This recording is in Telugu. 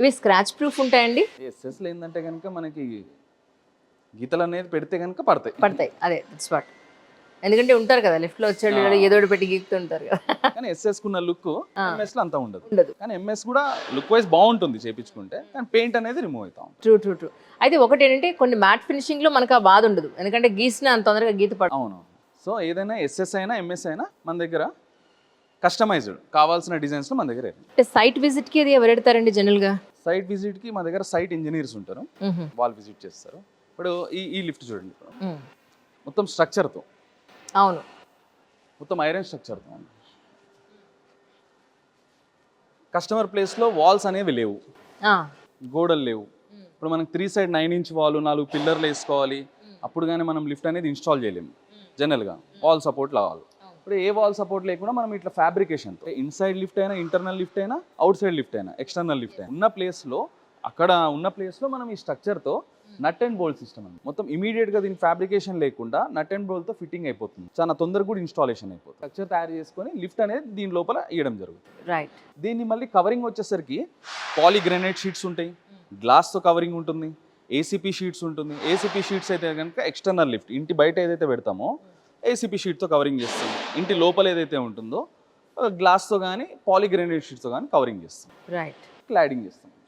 ఇవి స్క్రాచ్ ప్రూఫ్ ఉంటాయండి? ఎస్ఎస్లో ఏంటంటే కనుక మనకి గీతలు అనేది పెడితే కనుక పడతాయి. పడతాయి. అదే స్పాట్ ఎందుకంటే ఉంటారు కదా లిఫ్ట్లో వచ్చాడు ఏదో పెట్టి గీకుతుంటారు కదా. కానీ ఎస్ఎస్ కున్న లుక్ ఎంఎస్లో అంతా ఉండదు. ఉండదు. కానీ ఎంఎస్ కూడా లుక్ వైజ్ బాగుంటుంది చేపించుకుంటే కానీ పెయింట్ అనేది రిమూవ్ అవుతా ట్రూ ట్రూ ట్రూ అయితే ఒకటి ఏంటంటే కొన్ని మ్యాట్ ఫినిషింగ్లో మనకు ఆ బాధ ఉండదు. ఎందుకంటే గీసిన అంత తొందరగా గీత పడ అవును. సో ఏదైనా ఎస్ఎస్ అయినా ఎంఎస్ అయినా మన దగ్గర కస్టమైజ్డ్ కావాల్సిన డిజైన్స్లో మన దగ్గర సైట్ విజిట్కి అది ఎవరు ఎడతారండి జనరల్గా? సైట్ విజిట్కి మా దగ్గర సైట్ ఇంజనీర్స్ ఉంటారు. వాళ్ళు విజిట్ చేస్తారు. ఇప్పుడు ఈ ఈ లిఫ్ట్ చూడండి. మొత్తం స్ట్రక్చర్తో. అవును. మొత్తం ఐరన్ స్ట్రక్చర్తో. కస్టమర్ ప్లేస్లో వాల్స్ అనేవి లేవు. గోడలు లేవు. ఇప్పుడు మనకి three side nine inch wall నాలుగు పిల్లర్లు వేసుకోవాలి. అప్పుడు కానీ మనం లిఫ్ట్ అనేది ఇన్స్టాల్ చేయలేము. జనరల్గా వాల్ సపోర్ట్ కావాలి ఇప్పుడు ఏ వాల్ సపోర్ట్ లేకుండా మనం ఇట్లా ఫ్యాబ్రికేషన్ ఇన్సైడ్ లిఫ్ట్ అయినా ఇంటర్నల్ లిఫ్ట్ అయినా అవుట్ సైడ్ లిఫ్ట్ అయినా ఎక్స్టర్నల్ లిఫ్ట్ అయినా. ఉన్న ప్లేస్లో అక్కడ ఉన్న ప్లేస్లో మనం ఈ స్ట్రక్చర్తో నట్ అండ్ బోల్ట్ సిస్టమ్ అండి మొత్తం ఇమీడియట్గా దీని ఫ్యాబ్రికేషన్ లేకుండా నట్ అండ్ బోల్ట్తో ఫిట్టింగ్ అయిపోతుంది. చాలా తొందరగా కూడా ఇన్స్టాలేషన్ అయిపోతుంది. స్ట్రక్చర్ తయారు చేసుకొని లిఫ్ట్ అనేది దీని లోపల ఇవ్వడం జరుగుతుంది. రైట్ దీన్ని మళ్ళీ కవరింగ్ వచ్చేసరికి పాలీగ్రానైట్ షీట్స్ ఉంటాయి. గ్లాస్తో కవరింగ్ ఉంటుంది. ఏసీపీ షీట్స్ ఉంటుంది. ఏసీపీ షీట్స్ అయితే కనుక ఎక్స్టర్నల్ లిఫ్ట్ ఇంటి బయట ఏదైతే పెడతామో ఏసీపీ షీట్తో కవరింగ్ చేస్తాం ఇంటి లోపల ఏదైతే ఉంటుందో గ్లాస్తో కానీ పాలీగ్రానైట్ షీట్స్తో కానీ కవరింగ్ చేస్తాం రైట్ క్లాడింగ్ చేస్తాం